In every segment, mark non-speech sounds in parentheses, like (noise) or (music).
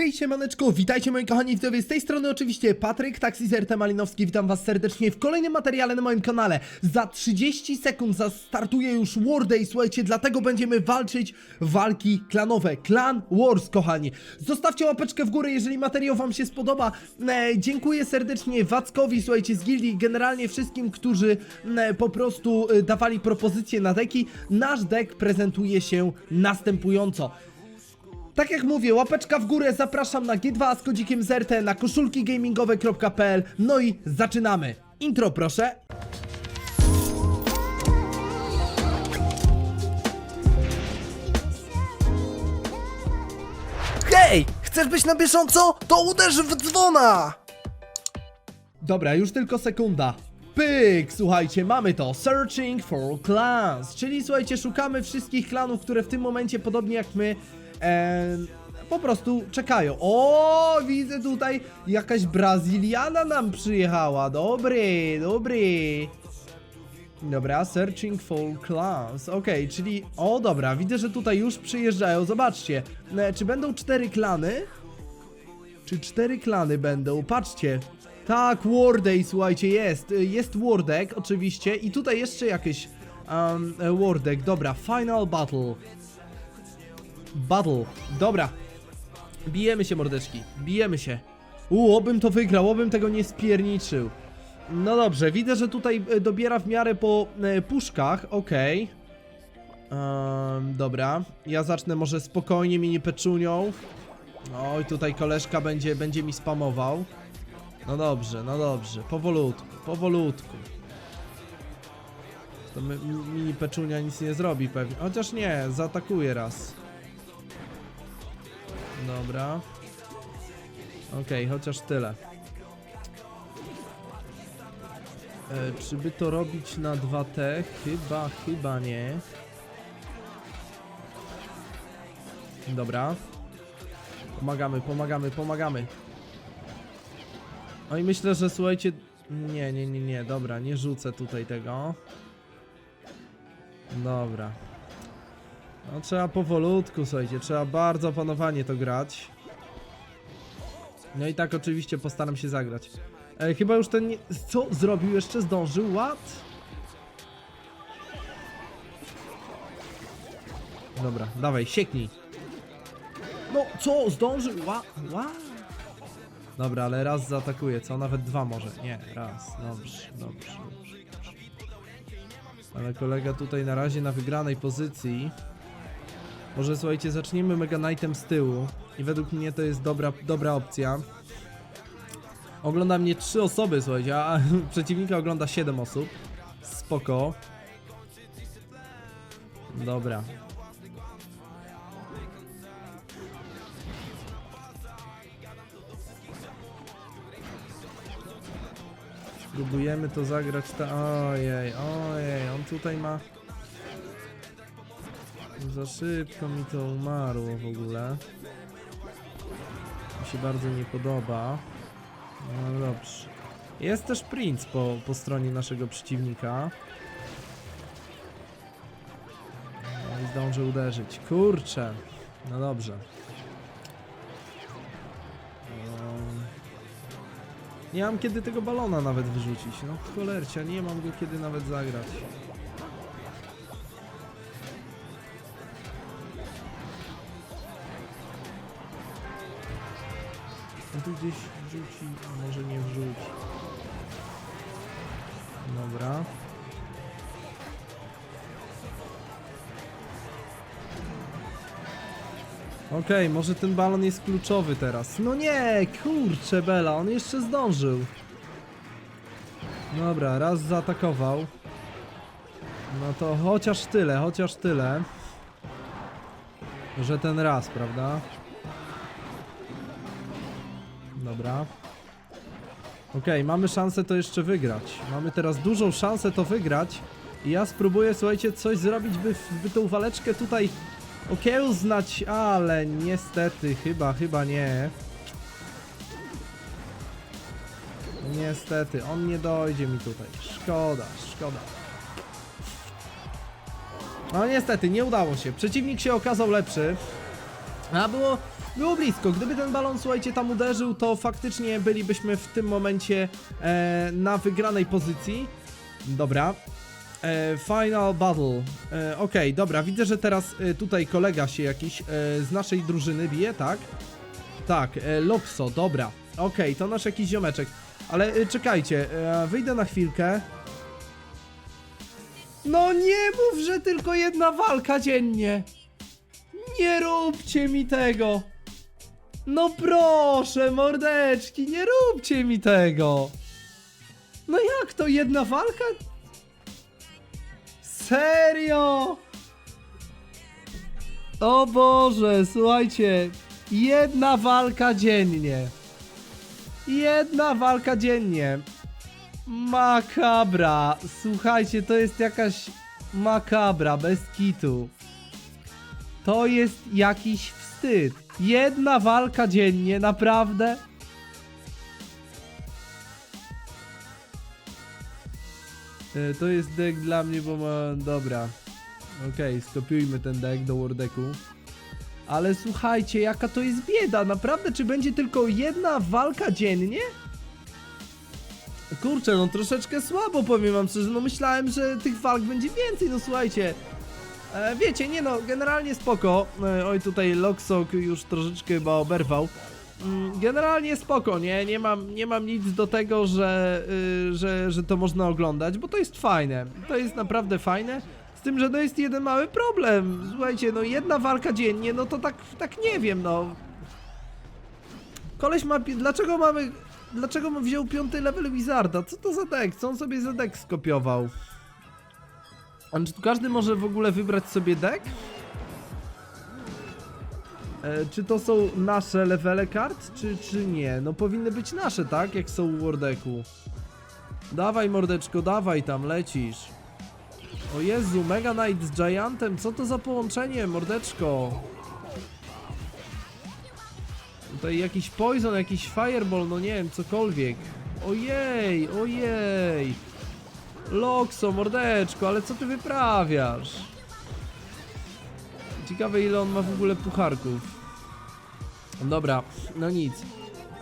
Hej siemaneczko, witajcie moi kochani widzowie, z tej strony oczywiście Patryk, Taxizer Malinowski, witam was serdecznie w kolejnym materiale na moim kanale. Za 30 sekund zastartuje już War Day, słuchajcie, dlatego będziemy walczyć walki klanowe, Clan Wars kochani. Zostawcie łapeczkę w górę, jeżeli materiał wam się spodoba. E, dziękuję serdecznie Wackowi, słuchajcie, z gildii, generalnie wszystkim, którzy e, po prostu e, dawali propozycje na deki. Nasz dek prezentuje się następująco. Tak jak mówię, łapeczka w górę, zapraszam na G2 z kodzikiem ZERTE, na koszulkigamingowe.pl, no i zaczynamy. Intro proszę. Hej! Chcesz być na bieżąco? To uderz w dzwona! Dobra, już tylko sekunda. Pyk, słuchajcie, mamy to. Searching for clans, czyli słuchajcie, szukamy wszystkich klanów, które w tym momencie, podobnie jak my, po prostu czekają. O, widzę tutaj jakaś Brazyliana nam przyjechała. Dobry, dobry. Dobra, searching for clans. Okej, czyli. O, dobra, widzę, że tutaj już przyjeżdżają. Zobaczcie, e, czy będą cztery klany? Czy cztery klany będą? Patrzcie. Tak, Warday, słuchajcie, jest. Y, Jest Wardek, oczywiście. I tutaj jeszcze jakieś um, e. Dobra, Final Battle. Battle. Dobra. Bijemy się, mordeczki. Bijemy się. U, obym to wygrał, obym tego nie spierniczył. No dobrze, widzę, że tutaj e, dobiera w miarę po e, puszkach. Okej. Em, dobra, ja zacznę może spokojnie mini peczunią. Oj, tutaj koleżka będzie, będzie mi spamował. No dobrze, no dobrze, powolutku, powolutku. To mi- mini peczunia nic nie zrobi pewnie. Chociaż nie, zaatakuje raz. Dobra. Okej, chociaż tyle. E, czy by to robić na 2T? Chyba, chyba nie. Dobra. Pomagamy, pomagamy, pomagamy. No i myślę, że słuchajcie... Nie, nie, nie, nie, dobra, nie rzucę tutaj tego. Dobra. No trzeba powolutku, słuchajcie, trzeba bardzo opanowanie to grać. No i tak oczywiście postaram się zagrać. E, chyba już ten... Co zrobił jeszcze? Zdążył? What? Dobra, dawaj, sieknij. No, co? Zdążył? Ła? Ła? Dobra, ale raz zaatakuje, co? Nawet dwa może. Nie, raz. Dobrze, dobrze. dobrze. Ale kolega tutaj na razie na wygranej pozycji. Może słuchajcie, zaczniemy Mega Knightem z tyłu. I według mnie to jest dobra, dobra opcja. Ogląda mnie trzy osoby, słuchajcie, a (laughs) przeciwnika ogląda 7 osób. Spoko. Dobra. Spróbujemy to zagrać ta... Ojej, ojej, on tutaj ma... Za szybko mi to umarło w ogóle. Mi się bardzo nie podoba. No dobrze. Jest też Prince po, po stronie naszego przeciwnika. No i zdąży uderzyć. Kurczę. No dobrze. Um, Nie mam kiedy tego balona nawet wyrzucić. No cholercia, nie mam go kiedy nawet zagrać. On tu gdzieś wrzuci, może nie wrzuci. Dobra. Okej, może ten balon jest kluczowy teraz. No nie, kurczę Bela, on jeszcze zdążył. Dobra, raz zaatakował. No to chociaż tyle, chociaż tyle. Że ten raz, prawda? Dobra. Okej, mamy szansę to jeszcze wygrać. Mamy teraz dużą szansę to wygrać. I ja spróbuję, słuchajcie, coś zrobić, by, by tą waleczkę tutaj okiełznać, ale niestety, chyba, chyba nie. Niestety, on nie dojdzie mi tutaj. Szkoda, szkoda. No niestety, nie udało się. Przeciwnik się okazał lepszy. A było Było blisko. Gdyby ten balon, słuchajcie, tam uderzył, to faktycznie bylibyśmy w tym momencie e, na wygranej pozycji. Dobra. E, final battle. E, Okej, dobra, widzę, że teraz e, tutaj kolega się jakiś e, z naszej drużyny bije, tak? Tak, e, Loxo, dobra. Okej, to nasz jakiś ziomeczek. Ale e, czekajcie, e, wyjdę na chwilkę. No nie mów, że tylko jedna walka dziennie. Nie róbcie mi tego. No proszę, mordeczki, nie róbcie mi tego. No jak to jedna walka? Serio? O Boże, słuchajcie, jedna walka dziennie. Jedna walka dziennie. Makabra. Słuchajcie, to jest jakaś makabra, bez kitu. To jest jakiś wstyd. Jedna walka dziennie, naprawdę? E, To jest deck dla mnie, bo ma... Dobra. Okej, skopiujmy ten deck do Wordeku. Ale słuchajcie, jaka to jest bieda. Naprawdę, czy będzie tylko jedna walka dziennie? Kurczę, no troszeczkę słabo powiem wam szczerze, no myślałem, że tych walk będzie więcej, no słuchajcie. E, wiecie, nie no, generalnie spoko. E, oj, tutaj Loksok już troszeczkę chyba oberwał. Mm, Generalnie spoko, nie? Nie mam, nie mam nic do tego, że, y, że, że to można oglądać, bo to jest fajne. To jest naprawdę fajne. Z tym, że no jest jeden mały problem. Słuchajcie, no jedna walka dziennie, no to tak, tak nie wiem, no. Koleś ma. Dlaczego mamy. Dlaczego wziął piąty level Wizarda? Co to za deck? Co on sobie za deck skopiował? A czy tu każdy może w ogóle wybrać sobie deck? E, czy to są nasze levele kart, czy, czy nie? No powinny być nasze, tak? Jak są w Wordeku. Dawaj mordeczko, dawaj tam, lecisz. O Jezu, Mega Knight z Giantem, co to za połączenie, mordeczko? Tutaj jakiś poison, jakiś fireball, no nie wiem, cokolwiek. Ojej, ojej. Lokso, mordeczko, ale co ty wyprawiasz? Ciekawe ile on ma w ogóle pucharków. Dobra, no nic.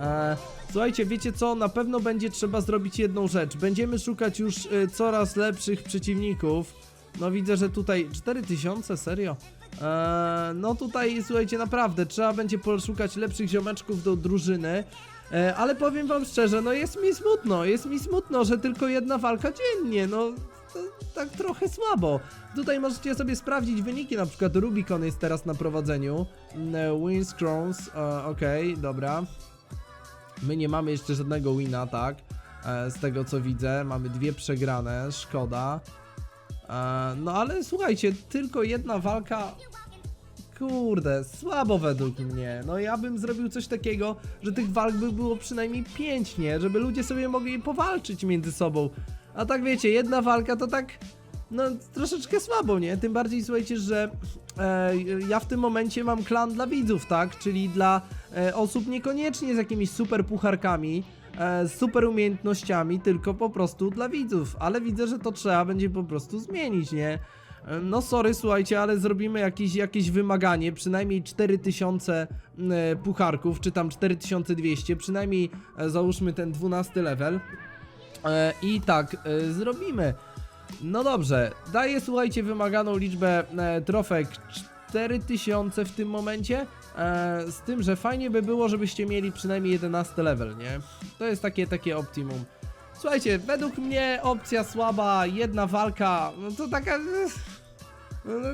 E, słuchajcie, wiecie co? Na pewno będzie trzeba zrobić jedną rzecz. Będziemy szukać już e, coraz lepszych przeciwników. No widzę, że tutaj 4000, serio? E, no tutaj, słuchajcie, naprawdę trzeba będzie poszukać lepszych ziomeczków do drużyny. E, ale powiem wam szczerze, no jest mi smutno, jest mi smutno, że tylko jedna walka dziennie, no to, tak trochę słabo. Tutaj możecie sobie sprawdzić wyniki, na przykład Rubicon jest teraz na prowadzeniu, Mm, Wins Crowns, e, okej, dobra. My nie mamy jeszcze żadnego wina, tak? E, z tego co widzę, mamy dwie przegrane, szkoda. E, no ale słuchajcie, tylko jedna walka. Kurde, słabo według mnie. No ja bym zrobił coś takiego, że tych walk by było przynajmniej pięć, nie? Żeby ludzie sobie mogli powalczyć między sobą. A tak wiecie, jedna walka to tak. No, troszeczkę słabo, nie? Tym bardziej słuchajcie, że e, ja w tym momencie mam klan dla widzów, tak? Czyli dla e, osób niekoniecznie z jakimiś super pucharkami, e, super umiejętnościami, tylko po prostu dla widzów. Ale widzę, że to trzeba będzie po prostu zmienić, nie? No sorry, słuchajcie, ale zrobimy jakieś, jakieś wymaganie, przynajmniej 4000 m, e, pucharków, czy tam 4200, przynajmniej e, załóżmy ten 12 level. E, I tak, zrobimy. No dobrze, daję słuchajcie wymaganą liczbę trofek 4000 w tym momencie. Z tym, że fajnie by było, żebyście mieli przynajmniej 11 level, nie? To jest takie, takie optimum. Słuchajcie, według mnie opcja słaba, jedna walka, no to taka... No, no,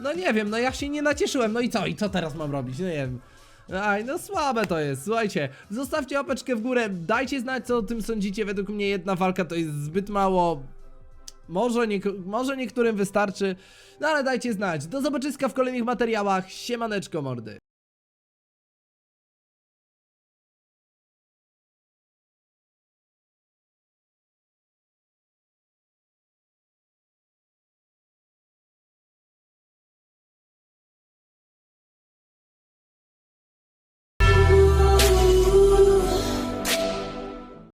no nie wiem, no ja się nie nacieszyłem, no i co, i co teraz mam robić, no nie wiem. Aj, no słabe to jest, słuchajcie, zostawcie łapeczkę w górę, dajcie znać co o tym sądzicie, według mnie jedna walka to jest zbyt mało, może, niek- może niektórym wystarczy, no ale dajcie znać, do zobaczyska w kolejnych materiałach, siemaneczko mordy.